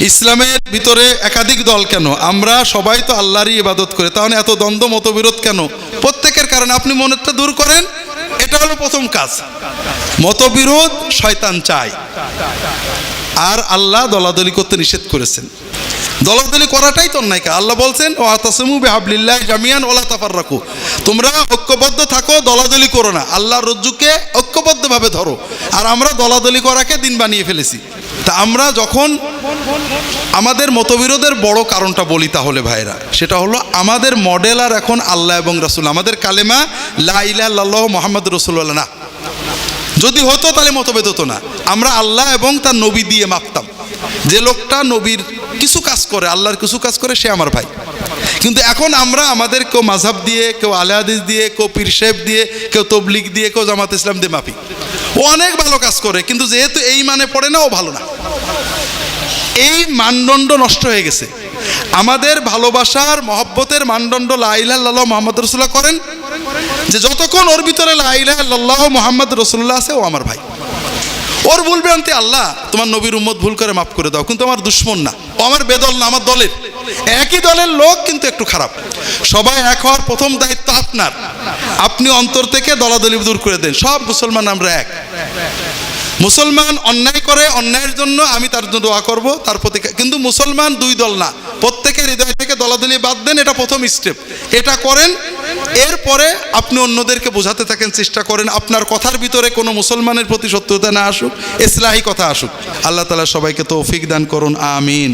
ইসলামের ভিতরে একাধিক দল কেন? আমরা সবাই তো আল্লাহরই ইবাদত করে, তাহলে এত দ্বন্দ্ব, মতবিরোধ কেন? প্রত্যেকের কারণে আপনি মনেরটা দূর করেন, এটা হলো প্রথম কাজ। মতবিরোধ শয়তান চায়। আর আল্লাহ দলাদলি করতে নিষেধ করেছেন। দলাদলি করাটাই তো অন্যায় আল্লাহ বলছেন ও আতাসমু বেহাবলিল্লাহ জামিয়ান ওলা তাফার রাখো তোমরা ঐক্যবদ্ধ থাকো, দলাদলি করো না। আল্লাহর রজ্জুকে ঐক্যবদ্ধভাবে ধরো। আর আমরা দলাদলি করাকে দিন বানিয়ে ফেলেছি। তা আমরা যখন আমাদের মতবিরোধের বড় কারণটা বলি তাহলে ভাইরা। সেটা হলো আমাদের মডেল আর এখন আল্লাহ এবং রসুল। আমাদের কালেমা, লা ইলাহ মোহাম্মদ রসুল্লাহ না। যদি হতো তাহলে মতভেদ হতো না। আমরা আল্লাহ এবং তার নবী দিয়ে মাপতাম। যে লোকটা নবীর কিছু কাজ করে, আল্লাহর কিছু কাজ করে, সে আমার ভাই। কিন্তু এখন আমরা আমাদের কেউ মাঝাব দিয়ে, কেউ আলে হাদিস দিয়ে, কেউ পীর সাহেব দিয়ে, কেউ তবলিক দিয়ে, কেউ জামাত ইসলাম দিয়ে মাপি। ও অনেক ভালো কাজ করে, কিন্তু যেহেতু এই মানে পড়ে না, ও ভালো না। এই মানদণ্ড নষ্ট হয়ে গেছে। আমাদের ভালোবাসার, মহব্বতের মানদণ্ড লাইলাহ মোহাম্মদ রসুল্লাহ করেন, যে যতক্ষণ ওর ভিতরে লাইলাহ মোহাম্মদ রসুল্লাহ আছে, ও আমার ভাই। ওর ভুল ভ্রান্তি আল্লাহ, তোমার নবীর উম্মত ভুল করে মাফ করে দাও, কিন্তু আমার দুশ্মন না, ও আমার বেদল না, আমার দলের। একই দলের লোক, কিন্তু একটু খারাপ। সবাই এক হওয়ার প্রথম দায়িত্ব আপনার। আপনি অন্তর থেকে দলাদলি দূর করে দেন, সব মুসলমান আমরা এক। মুসলমান অন্যায় করে অন্যায়ের জন্য আমি তার জন্য দোয়া করব, তার প্রতি কিন্তু মুসলমান দুই দল না। প্রত্যেকের হৃদয় থেকে দলাদলি বাদ দেন, এটা প্রথম স্টেপ এটা করেন, এরপরে আপনি অন্যদেরকে বোঝাতে থাকেন, চেষ্টা করেন, আপনার কথার ভিতরে কোনো মুসলমানের প্রতি সত্যতা না আসুক ইসলাহি কথা আসুক। আল্লাহ তালা সবাইকে তৌফিক দান করুন, আমিন।